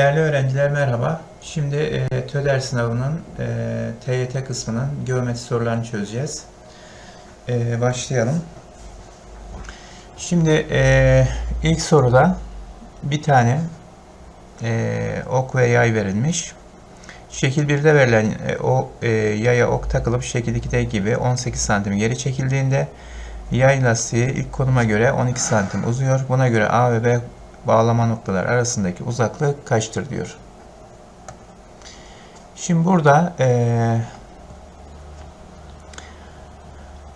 Değerli öğrenciler merhaba. Şimdi e, TÖDER sınavının e, TYT kısmının geometri sorularını çözeceğiz. E, başlayalım. Şimdi e, ilk soruda bir tane e, ok ve yay verilmiş. Şekil 1'de verilen e, o e, yaya ok takılıp şekil 2'de gibi 18 santim geri çekildiğinde yay lastiği ilk konuma göre 12 santim uzuyor. Buna göre A ve B bağlama noktalar arasındaki uzaklık kaçtır diyor. Şimdi burada eee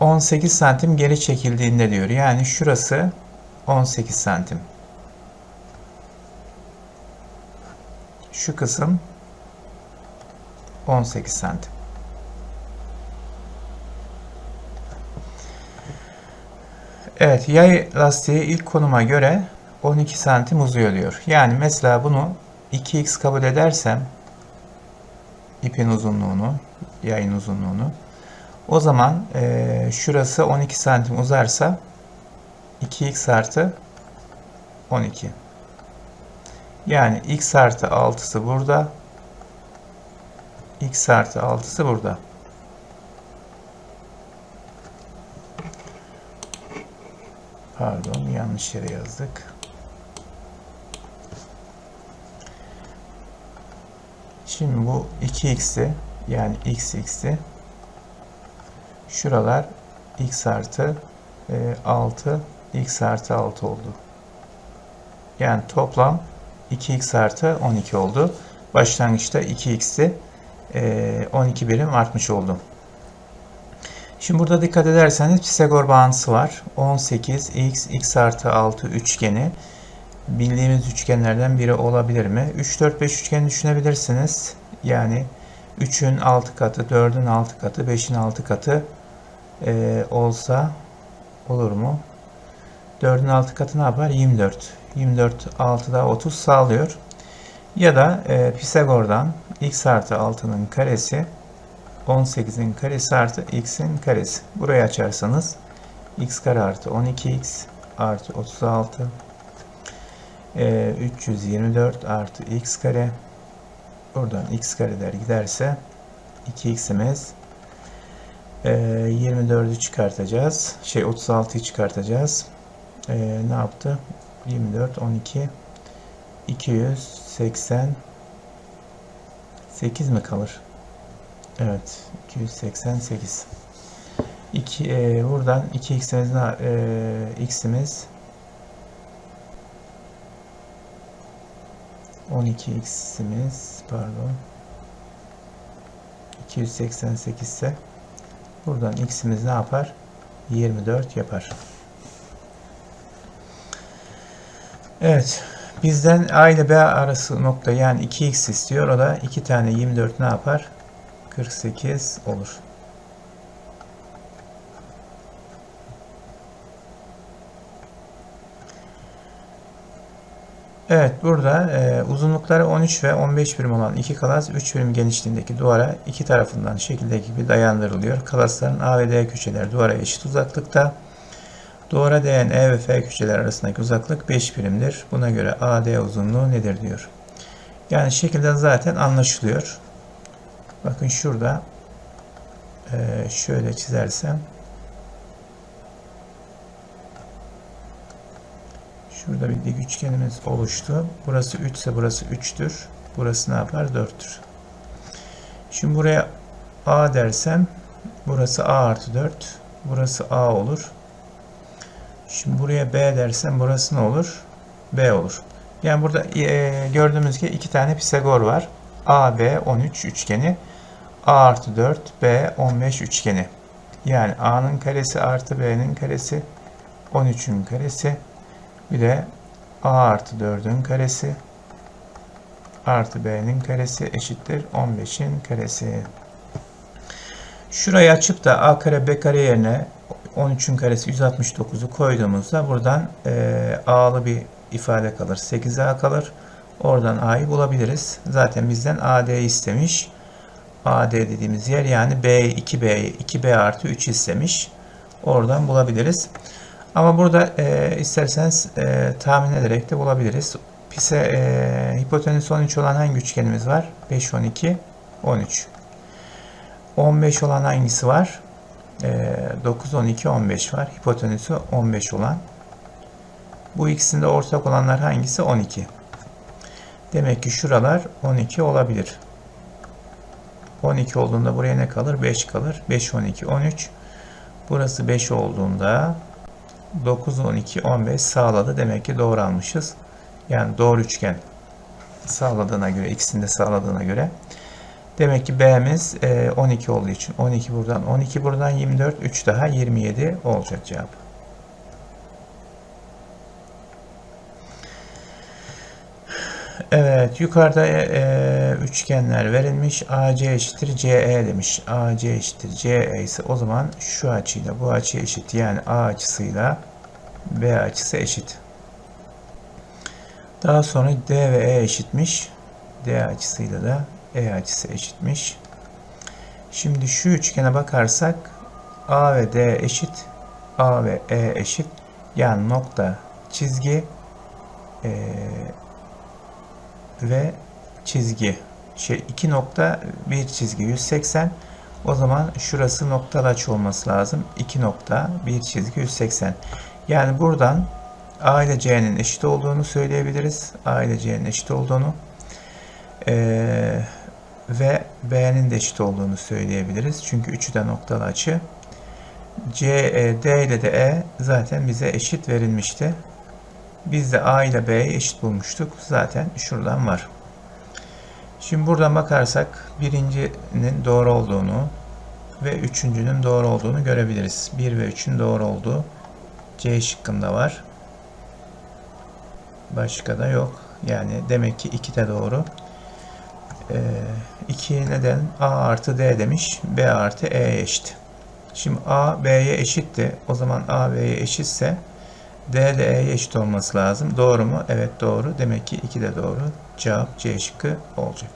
18 santim geri çekildiğinde diyor. Yani şurası 18 santim. Şu kısım 18 santim. Evet, yay lastiği ilk konuma göre 12 santim uzuyor diyor. Yani mesela bunu 2x kabul edersem ipin uzunluğunu, yayın uzunluğunu o zaman e, şurası 12 santim uzarsa 2x artı 12. Yani x artı 6'sı burada. x artı 6'sı burada. Pardon yanlış yere yazdık. Şimdi bu 2x'i yani x x'i şuralar x artı e, 6 x artı 6 oldu. Yani toplam 2x artı 12 oldu. Başlangıçta 2x'i e, 12 birim artmış oldu. Şimdi burada dikkat ederseniz Pisagor bağıntısı var. 18 x x artı 6 üçgeni bildiğimiz üçgenlerden biri olabilir mi? 3, 4, 5 üçgeni düşünebilirsiniz. Yani 3'ün 6 katı, 4'ün 6 katı, 5'in 6 katı e, olsa olur mu? 4'ün 6 katı ne yapar? 24. 24 6'da 30 sağlıyor. Ya da e, Pisagor'dan x artı 6'nın karesi 18'in karesi artı x'in karesi. Burayı açarsanız x kare artı 12x artı 36 e, 324 artı x kare buradan x kareler giderse 2x'imiz e, 24'ü çıkartacağız. Şey 36'yı çıkartacağız. E, ne yaptı? 24 12 288 mi kalır? Evet. 288. 2 e, buradan 2x'imiz e, x'imiz 12x'imiz pardon 288 ise buradan x'imiz ne yapar? 24 yapar. Evet. Bizden A ile B arası nokta yani 2x istiyor. O da 2 tane 24 ne yapar? 48 olur. Evet burada e, uzunlukları 13 ve 15 birim olan iki kalas 3 birim genişliğindeki duvara iki tarafından şekildeki gibi dayandırılıyor. Kalasların A ve D köşeleri duvara eşit uzaklıkta. Duvara değen E ve F köşeler arasındaki uzaklık 5 birimdir. Buna göre AD uzunluğu nedir diyor. Yani şekilde zaten anlaşılıyor. Bakın şurada e, şöyle çizersem Şurada bir dik üçgenimiz oluştu. Burası 3 ise burası 3'tür. Burası ne yapar? 4'tür. Şimdi buraya A dersem burası A artı 4. Burası A olur. Şimdi buraya B dersem burası ne olur? B olur. Yani burada e, gördüğümüz gibi iki tane Pisagor var. A, B 13 üçgeni. A artı 4, B 15 üçgeni. Yani A'nın karesi artı B'nin karesi 13'ün karesi bir de a artı 4'ün karesi artı b'nin karesi eşittir 15'in karesi. Şurayı açıp da a kare b kare yerine 13'ün karesi 169'u koyduğumuzda buradan e, a'lı bir ifade kalır. 8a kalır. Oradan a'yı bulabiliriz. Zaten bizden AD istemiş. AD dediğimiz yer yani B 2B 2B artı 3 istemiş. Oradan bulabiliriz. Ama burada e, isterseniz e, tahmin ederek de bulabiliriz. Pise, e, hipotenüs 13 olan hangi üçgenimiz var? 5, 12, 13. 15 olan hangisi var? E, 9, 12, 15 var. Hipotenüsü 15 olan. Bu ikisinde ortak olanlar hangisi? 12. Demek ki şuralar 12 olabilir. 12 olduğunda buraya ne kalır? 5 kalır. 5, 12, 13. Burası 5 olduğunda 9, 12, 15 sağladı. Demek ki doğru almışız. Yani doğru üçgen sağladığına göre, ikisini de sağladığına göre. Demek ki B'miz e, 12 olduğu için 12 buradan, 12 buradan 24, 3 daha 27 olacak cevap. Evet, yukarıda e, üçgenler verilmiş. AC eşittir CE demiş. AC eşittir CE ise o zaman şu açıyla bu açı eşit. Yani A açısıyla B açısı eşit. Daha sonra D ve E eşitmiş. D açısıyla da E açısı eşitmiş. Şimdi şu üçgene bakarsak A ve D eşit. A ve E eşit. Yani nokta, çizgi e, ve çizgi. Şey iki nokta bir çizgi 180. O zaman şurası noktalı açı olması lazım. 2 nokta bir çizgi 180. Yani buradan A ile C'nin eşit olduğunu söyleyebiliriz. A ile C'nin eşit olduğunu. Ee, ve B'nin de eşit olduğunu söyleyebiliriz. Çünkü üçü de noktalı açı. C, e, D ile de E zaten bize eşit verilmişti. Biz de A ile B'yi eşit bulmuştuk. Zaten şuradan var. Şimdi buradan bakarsak birincinin doğru olduğunu ve üçüncünün doğru olduğunu görebiliriz. 1 ve 3'ün doğru olduğu C şıkkında var. Başka da yok. Yani demek ki 2 de doğru. Ee, 2 neden? A artı D demiş. B artı E eşit. Şimdi A B'ye eşitti. O zaman A B'ye eşitse D eşit olması lazım. Doğru mu? Evet doğru. Demek ki 2 de doğru. Cevap C şıkkı olacak.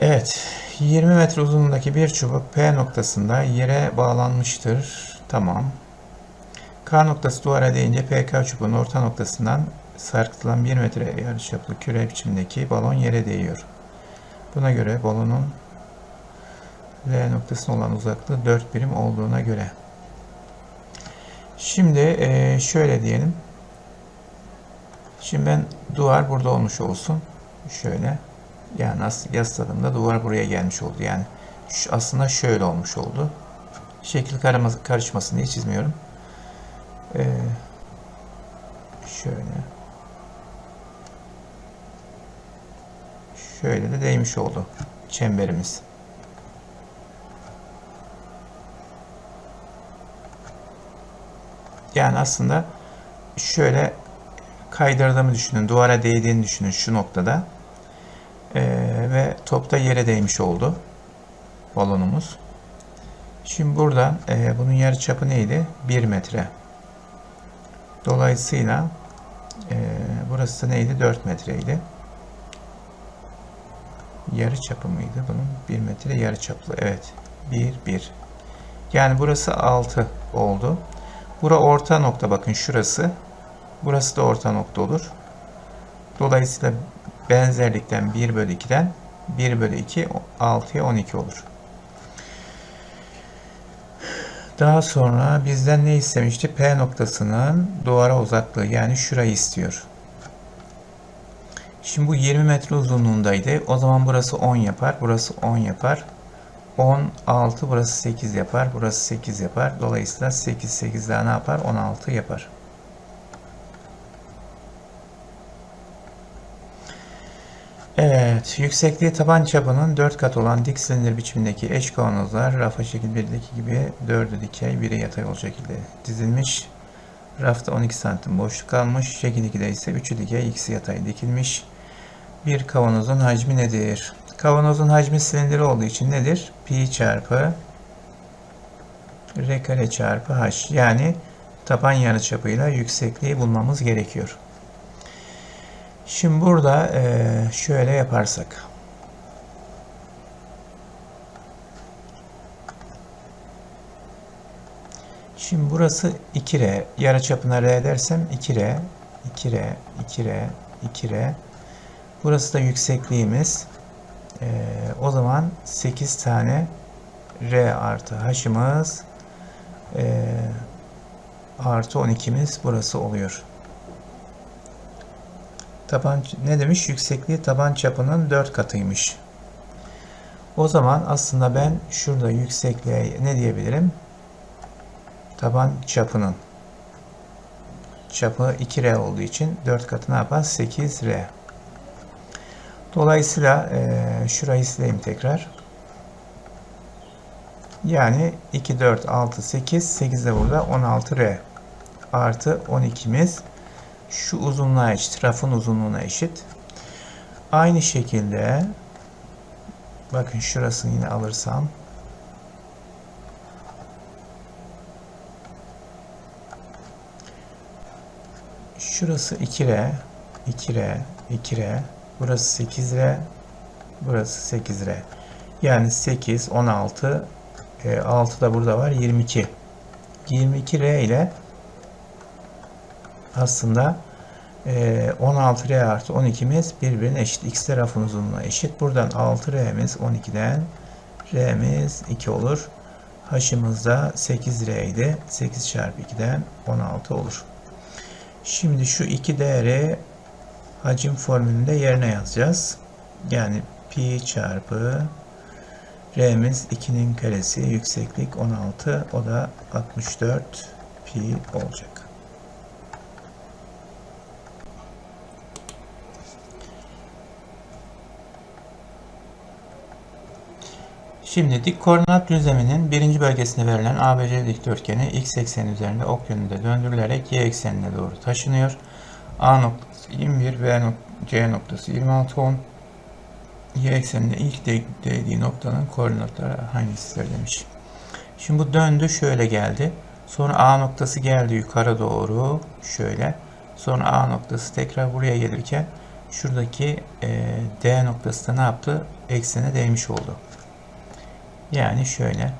Evet. 20 metre uzunluğundaki bir çubuk P noktasında yere bağlanmıştır. Tamam. K noktası duvara değince PK çubuğun orta noktasından sarkıtılan 1 metre yarıçaplı küre biçimdeki balon yere değiyor. Buna göre balonun L noktasına olan uzaklığı 4 birim olduğuna göre. Şimdi e, şöyle diyelim. Şimdi ben duvar burada olmuş olsun. Şöyle. Yani yasladığımda duvar buraya gelmiş oldu. Yani aslında şöyle olmuş oldu. Şekil karışmasın diye çizmiyorum. Ee, şöyle. Şöyle de değmiş oldu çemberimiz. Yani aslında şöyle kaydırdığımı düşünün. Duvara değdiğini düşünün şu noktada. Ee, ve topta yere değmiş oldu balonumuz. Şimdi burada e, bunun yarı çapı neydi? 1 metre. Dolayısıyla e, burası neydi? 4 metreydi. Yarı çapı mıydı bunun? 1 metre yarı çaplı. Evet. 1, 1. Yani burası 6 oldu. Bura orta nokta bakın şurası. Burası da orta nokta olur. Dolayısıyla benzerlikten 1 bölü 2'den 1 bölü 2 6'ya 12 olur. Daha sonra bizden ne istemişti? P noktasının duvara uzaklığı yani şurayı istiyor. Şimdi bu 20 metre uzunluğundaydı. O zaman burası 10 yapar. Burası 10 yapar. 10, 6 burası 8 yapar. Burası 8 yapar. Dolayısıyla 8, 8 daha ne yapar? 16 yapar. Evet, yüksekliği taban çapının 4 kat olan dik silindir biçimindeki eş kavanozlar rafa şekil 1'deki gibi 4'ü dikey, 1'i yatay olacak şekilde dizilmiş. Rafta 12 santim boşluk kalmış. Şekil 2'de ise 3'ü dikey, ikisi yatay dikilmiş. Bir kavanozun hacmi nedir? Kavanozun hacmi silindir olduğu için nedir? Pi çarpı r kare çarpı h. Yani taban yarıçapıyla yüksekliği bulmamız gerekiyor. Şimdi burada şöyle yaparsak. Şimdi burası 2R. Yarıçapına R dersem 2R. 2R, 2R, 2R. Burası da yüksekliğimiz. Ee, o zaman 8 tane R artı H'ımız ee, artı 12'miz burası oluyor. Taban ne demiş? Yüksekliği taban çapının 4 katıymış. O zaman aslında ben şurada yüksekliğe ne diyebilirim? Taban çapının çapı 2R olduğu için 4 katı ne yapar? 8R. Dolayısıyla e, şurayı sileyim tekrar. Yani 2, 4, 6, 8, 8 de burada 16R artı 12'miz şu uzunluğa eşit, rafın uzunluğuna eşit. Aynı şekilde bakın şurasını yine alırsam şurası 2R 2R 2R burası 8R burası 8R yani 8 16 e, 6 da burada var 22 22R ile aslında e, 16R artı 12'miz birbirine eşit. X tarafın uzunluğuna eşit. Buradan 6R'miz 12'den R'miz 2 olur. H'ımız da 8R idi. 8 çarpı 2'den 16 olur. Şimdi şu 2 değeri hacim formülünde yerine yazacağız. Yani pi çarpı R'miz 2'nin karesi yükseklik 16 o da 64 pi olacak. Şimdi dik koordinat düzleminin birinci bölgesinde verilen ABC dikdörtgeni x ekseni üzerinde ok yönünde döndürülerek y eksenine doğru taşınıyor. A noktası 21, B nok C noktası 26, 10. Y eksenine ilk de değdiği noktanın koordinatları hangisidir demiş. Şimdi bu döndü şöyle geldi. Sonra A noktası geldi yukarı doğru şöyle. Sonra A noktası tekrar buraya gelirken şuradaki e, D noktası da ne yaptı? Eksene değmiş oldu. Yani şöyle.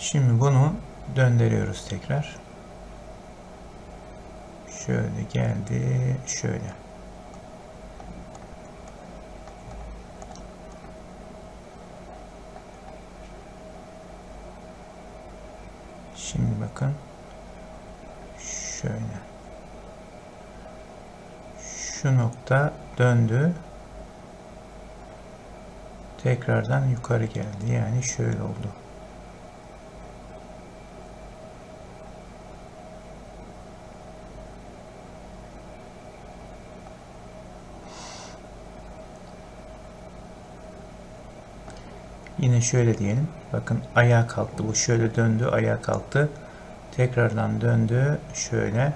Şimdi bunu döndürüyoruz tekrar. Şöyle geldi, şöyle. Şimdi bakın. Şöyle. Şu nokta döndü. Tekrardan yukarı geldi. Yani şöyle oldu. Yine şöyle diyelim. Bakın ayağa kalktı. Bu şöyle döndü, ayağa kalktı. Tekrardan döndü. Şöyle.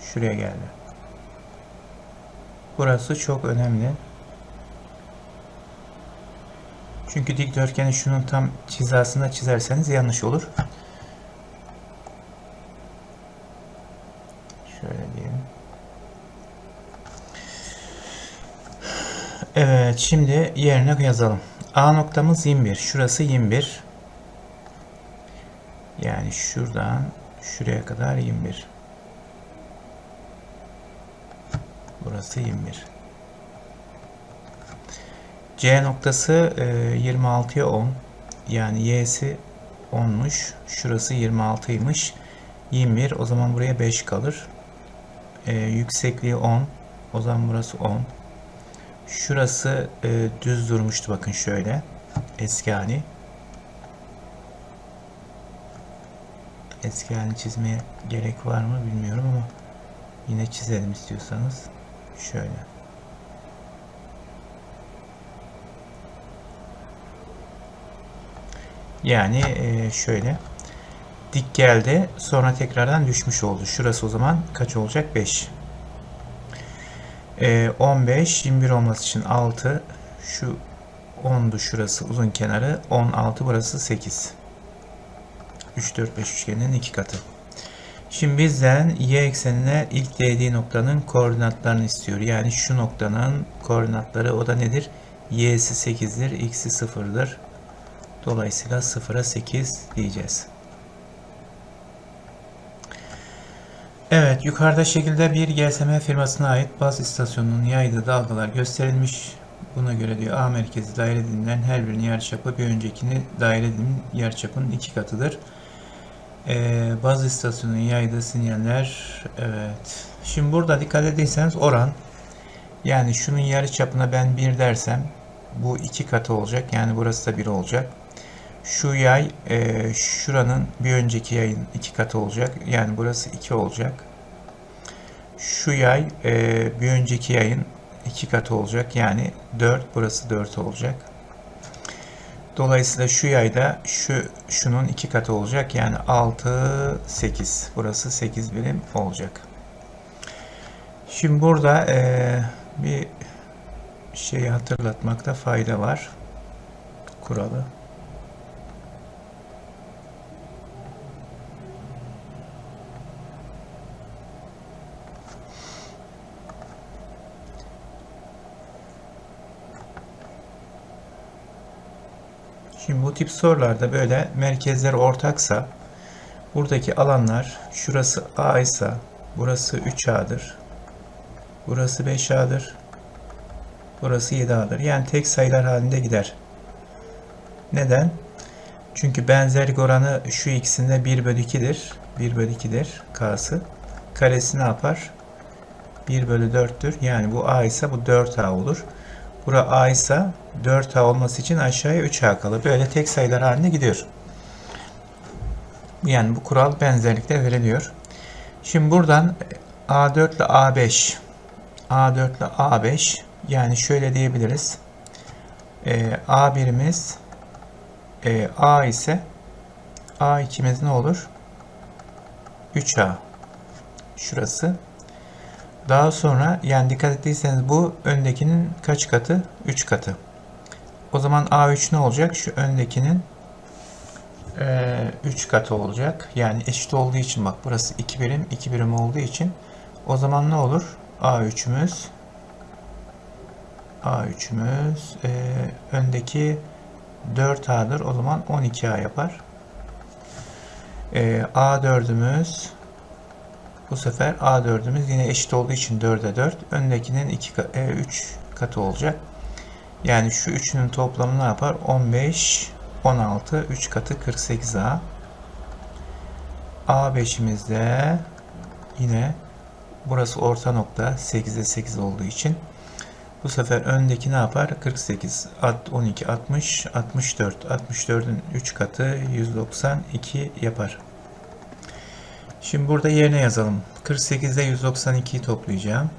Şuraya geldi. Burası çok önemli. Çünkü dikdörtgeni şunun tam çizasında çizerseniz yanlış olur. Şöyle diyelim. Evet, şimdi yerine yazalım. A noktamız 21. Şurası 21. Yani şuradan şuraya kadar 21. Burası 21. C noktası 26'ya 10. Yani y'si 10'muş. Şurası 26'ymış. 21. O zaman buraya 5 kalır. E, yüksekliği 10. O zaman burası 10. Şurası e, düz durmuştu bakın şöyle. Eski hali. Eski halini çizmeye gerek var mı bilmiyorum ama yine çizelim istiyorsanız. Şöyle. Yani e, şöyle. Dik geldi. Sonra tekrardan düşmüş oldu. Şurası o zaman kaç olacak? 5. E, 15, 21 olması için 6. Şu 10'du şurası uzun kenarı. 16 burası 8. 3, 4, 5 üçgeninin iki katı. Şimdi bizden y eksenine ilk değdiği noktanın koordinatlarını istiyor. Yani şu noktanın koordinatları o da nedir? y'si 8'dir, x'i 0'dır. Dolayısıyla 0'a 8 diyeceğiz. Evet, yukarıda şekilde bir GSM firmasına ait baz istasyonunun yaydığı dalgalar gösterilmiş. Buna göre diyor A merkezi daire dilinden her birinin yarıçapı bir öncekini daire dilinin yarıçapının iki katıdır. Ee, baz istasyonunun yaydığı sinyaller evet. Şimdi burada dikkat ederseniz oran yani şunun yarıçapına ben 1 dersem bu iki katı olacak. Yani burası da 1 olacak. Şu yay e, şuranın bir önceki yayın iki katı olacak. Yani burası 2 olacak. Şu yay e, bir önceki yayın iki katı olacak. Yani 4 burası 4 olacak. Dolayısıyla şu yayda şu şunun iki katı olacak. Yani 6 8. Burası 8 birim olacak. Şimdi burada e, bir şeyi hatırlatmakta fayda var. Kuralı. Şimdi bu tip sorularda böyle merkezler ortaksa buradaki alanlar şurası A ise burası 3A'dır. Burası 5A'dır. Burası 7A'dır. Yani tek sayılar halinde gider. Neden? Çünkü benzerlik oranı şu ikisinde 1 bölü 2'dir. 1 bölü 2'dir K'sı. Karesi ne yapar? 1 bölü 4'tür. Yani bu A ise bu 4A olur. Bura A ise 4A olması için aşağıya 3A kalır. Böyle tek sayılar halinde gidiyor. Yani bu kural benzerlikte veriliyor. Şimdi buradan A4 ile A5 A4 ile A5 yani şöyle diyebiliriz. E, A1'imiz e, A ise A2'miz ne olur? 3A. Şurası. Daha sonra yani dikkat ettiyseniz bu öndekinin kaç katı? 3 katı. O zaman A3 ne olacak? Şu öndekinin 3 katı olacak. Yani eşit olduğu için bak burası 2 birim 2 birim olduğu için o zaman ne olur? A3'ümüz A3'ümüz e, öndeki 4A'dır. O zaman 12A yapar. E, A4'ümüz bu sefer A4'ümüz yine eşit olduğu için 4'e 4. Öndekinin 2 e, 3 katı olacak. Yani şu üçünün toplamı ne yapar? 15, 16, 3 katı 48A. A5'imizde yine burası orta nokta 8'e 8 olduğu için bu sefer öndeki ne yapar? 48, 12, 60, 64. 64'ün 3 katı 192 yapar. Şimdi burada yerine yazalım. 48'de 192'yi toplayacağım.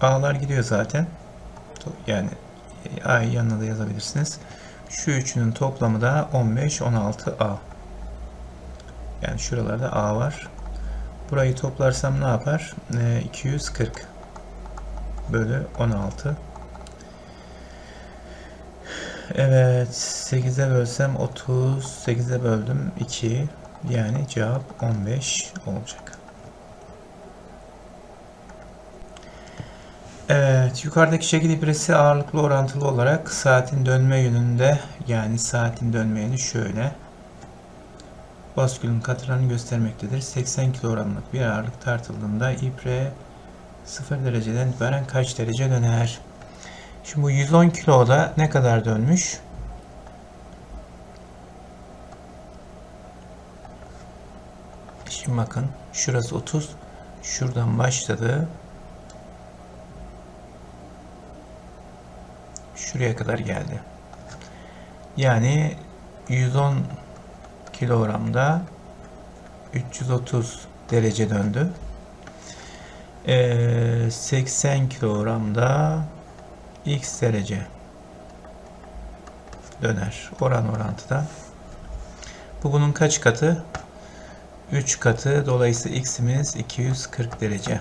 A'lar gidiyor zaten. Yani A'yı yanına da yazabilirsiniz. Şu üçünün toplamı da 15, 16 A. Yani şuralarda A var. Burayı toplarsam ne yapar? E, 240 bölü 16. Evet 8'e bölsem 30 8'e böldüm 2 yani cevap 15 olacak. Evet yukarıdaki şekil ibresi ağırlıklı orantılı olarak saatin dönme yönünde yani saatin dönme yönü şöyle baskülün katırlarını göstermektedir. 80 kilogramlık bir ağırlık tartıldığında ibre 0 dereceden itibaren kaç derece döner? Şimdi bu 110 kiloda ne kadar dönmüş? Şimdi bakın şurası 30. Şuradan başladı. Şuraya kadar geldi. Yani 110 kilogramda 330 derece döndü. Ee, 80 kilogramda x derece döner. Oran orantıda. Bu bunun kaç katı? 3 katı. Dolayısıyla x'imiz 240 derece.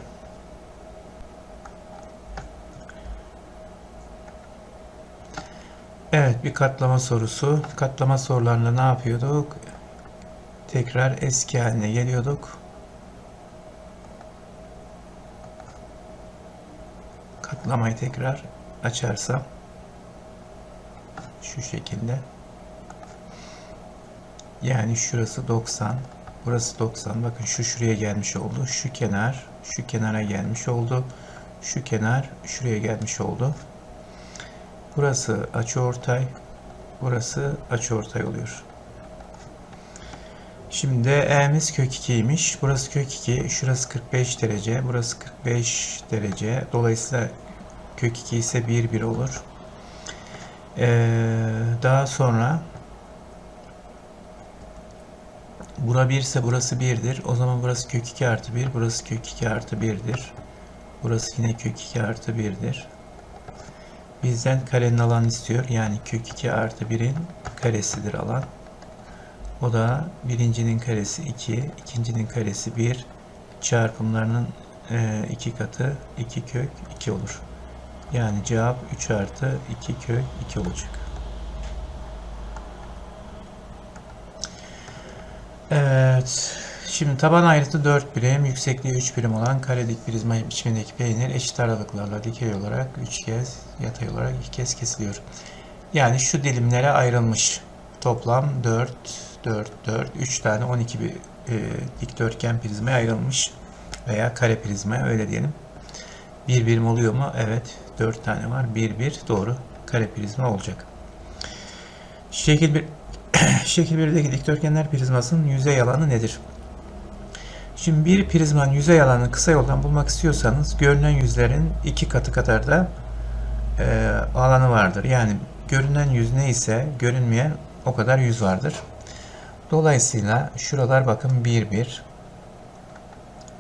Evet bir katlama sorusu. Katlama sorularında ne yapıyorduk? tekrar eski haline geliyorduk. Katlamayı tekrar açarsam şu şekilde. Yani şurası 90, burası 90. Bakın şu şuraya gelmiş oldu. Şu kenar şu kenara gelmiş oldu. Şu kenar şuraya gelmiş oldu. Burası açıortay, burası açıortay oluyor. Şimdi E'miz kök 2'ymiş. Burası kök 2, şurası 45 derece, burası 45 derece. Dolayısıyla kök 2 ise 1 1 olur. Ee, daha sonra Bura 1 ise burası 1'dir. O zaman burası kök 2 artı 1. Burası kök 2 artı 1'dir. Burası yine kök 2 artı 1'dir. Bizden karenin alanı istiyor. Yani kök 2 artı 1'in karesidir alan. O da birincinin karesi 2, ikincinin karesi 1. Çarpımlarının e, iki katı 2 kök 2 olur. Yani cevap 3 artı 2 kök 2 olacak. Evet. Şimdi taban ayrıtı 4 birim, yüksekliği 3 birim olan kare dik prizma biçimindeki peynir eşit aralıklarla dikey olarak 3 kez, yatay olarak 2 kez kesiliyor. Yani şu dilimlere ayrılmış. Toplam 4, 4, 4, 3 tane 12 bir e, dikdörtgen prizmaya ayrılmış. Veya kare prizmaya öyle diyelim. Bir birim oluyor mu? Evet. 4 tane var. 1, 1 doğru. Kare prizma olacak. Şekil bir Şekil 1'deki dikdörtgenler prizmasının yüzey alanı nedir? Şimdi bir prizmanın yüzey alanını kısa yoldan bulmak istiyorsanız görünen yüzlerin iki katı kadar da e, alanı vardır. Yani görünen yüz neyse görünmeyen o kadar yüz vardır. Dolayısıyla şuralar bakın 1 1.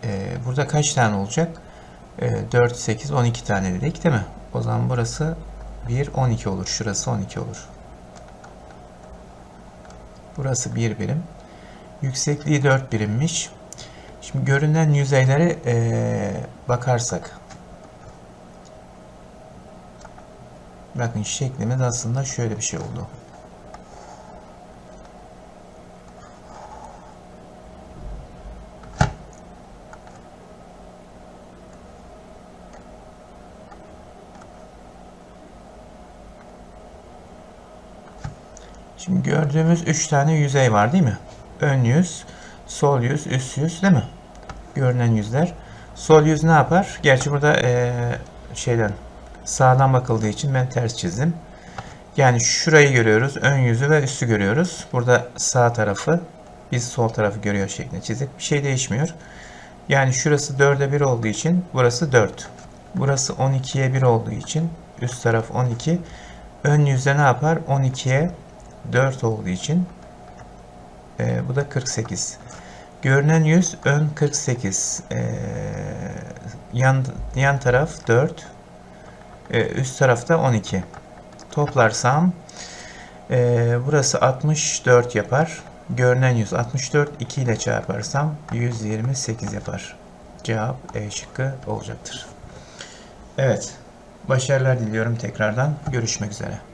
E, burada kaç tane olacak? E, 4 8 12 tane dedik değil mi? O zaman burası 1 12 olur. Şurası 12 olur. Burası 1 birim. Yüksekliği 4 birimmiş. Şimdi görünen yüzeylere ee, bakarsak. Bakın şeklimiz aslında şöyle bir şey oldu. Şimdi gördüğümüz 3 tane yüzey var değil mi? Ön yüz, sol yüz, üst yüz değil mi? Görünen yüzler. Sol yüz ne yapar? Gerçi burada ee, şeyden sağdan bakıldığı için ben ters çizdim. Yani şurayı görüyoruz. Ön yüzü ve üstü görüyoruz. Burada sağ tarafı biz sol tarafı görüyor şeklinde çizdik. Bir şey değişmiyor. Yani şurası 4'e 1 olduğu için burası 4. Burası 12'ye 1 olduğu için üst taraf 12. Ön yüzde ne yapar? 12'ye 4 olduğu için e, bu da 48. Görünen yüz ön 48. E, yan, yan taraf 4. E, üst tarafta 12. Toplarsam e, burası 64 yapar. Görünen yüz 64. 2 ile çarparsam 128 yapar. Cevap E şıkkı olacaktır. Evet. Başarılar diliyorum tekrardan. Görüşmek üzere.